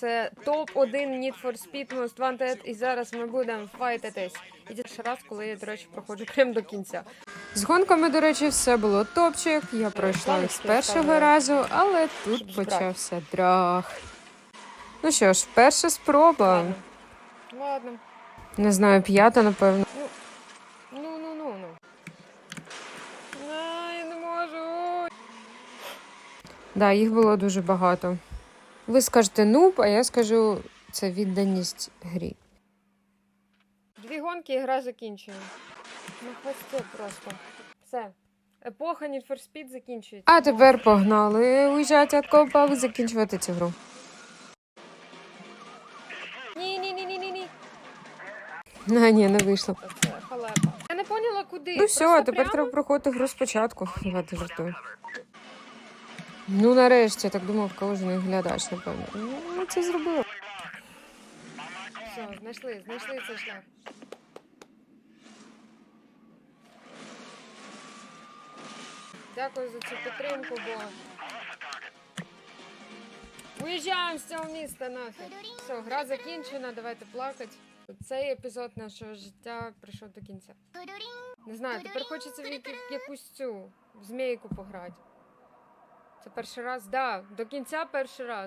Це топ-1 Need for Speed Most Wanted, і зараз ми будемо файтитись. І це ще раз, коли я, до речі, проходжу прямо до кінця. З гонками, до речі, все було топчик. Я пройшла їх з першого разу, але тут почався драх. Ну що ж, перша спроба. Ладно. Ладно. Не знаю, п'ята, напевно. Ну, ну, ну, ну. А, я не можу. Да, їх було дуже багато. Ви скажете нуб, а я скажу це відданість грі. Дві гонки і гра закінчена. На хвості просто. Все. Епоха Need for Speed закінчується. А тепер погнали уїжджати від копа, закінчувати цю гру. Ні, ні, ні, ні, ні, ні. А, ні, не вийшло. Це халепа. Я не поняла, куди. Ну все, Просто тепер прямо? треба проходити гру спочатку. Давайте жартую. Ну нарешті, я так думав, кожен глядач, напевно. Ну, це зробили. Все, знайшли, знайшли цей шлях. Дякую за цю підтримку, бо. Виїжджаємо з цього міста нафіг. Все, гра закінчена, давайте плакати. Цей епізод нашого життя прийшов до кінця. Не знаю, тепер хочеться в якусь цю в змійку пограти. Це перший раз, да, до кінця перший раз.